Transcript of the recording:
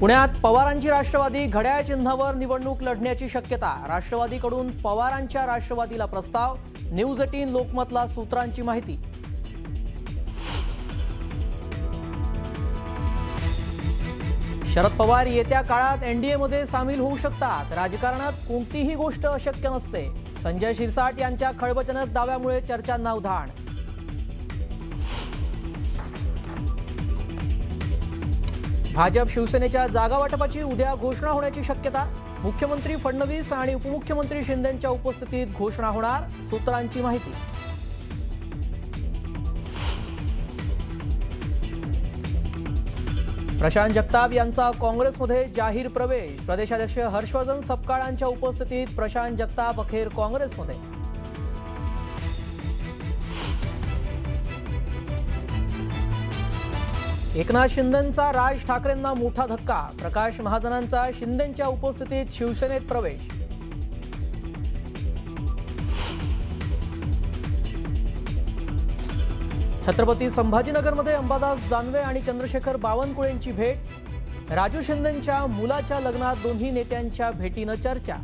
पुण्यात पवारांची राष्ट्रवादी घड्याळ चिन्हावर निवडणूक लढण्याची शक्यता. राष्ट्रवादीकडून पवारांच्या राष्ट्रवादीला प्रस्ताव न्यूज एटीन लोकमतला सूत्रांची माहिती. शरद पवार येत्या काळात एनडीएमध्ये सामील होऊ शकतात. राजकारणात कोणतीही गोष्ट अशक्य नसते. संजय शिरसाट यांच्या खळबजनक दाव्यामुळे चर्चांना उधाण. भाजप शिवसेनेच्या जागा वाटपाची उद्या घोषणा होण्याची शक्यता. मुख्यमंत्री फडणवीस आणि उपमुख्यमंत्री शिंदेंच्या उपस्थितीत घोषणा होणार सूत्रांची माहिती. प्रशांत जगताप यांचा काँग्रेसमध्ये जाहीर प्रवेश. प्रदेशाध्यक्ष हर्षवर्धन सपकाळांच्या उपस्थितीत प्रशांत जगताप अखेर काँग्रेसमध्ये. एकनाथ शिंदेंचा राज ठाकरेंना मोठा धक्का. प्रकाश महाजनांचा शिंदेंच्या उपस्थितीत शिवसेनेत प्रवेश. छत्रपती संभाजीनगरमध्ये अंबादास दानवे आणि चंद्रशेखर बावनकुळेंची भेट. राजू शिंदेच्या मुलाच्या लग्नात दोन्ही नेत्यांच्या भेटीनं चर्चा.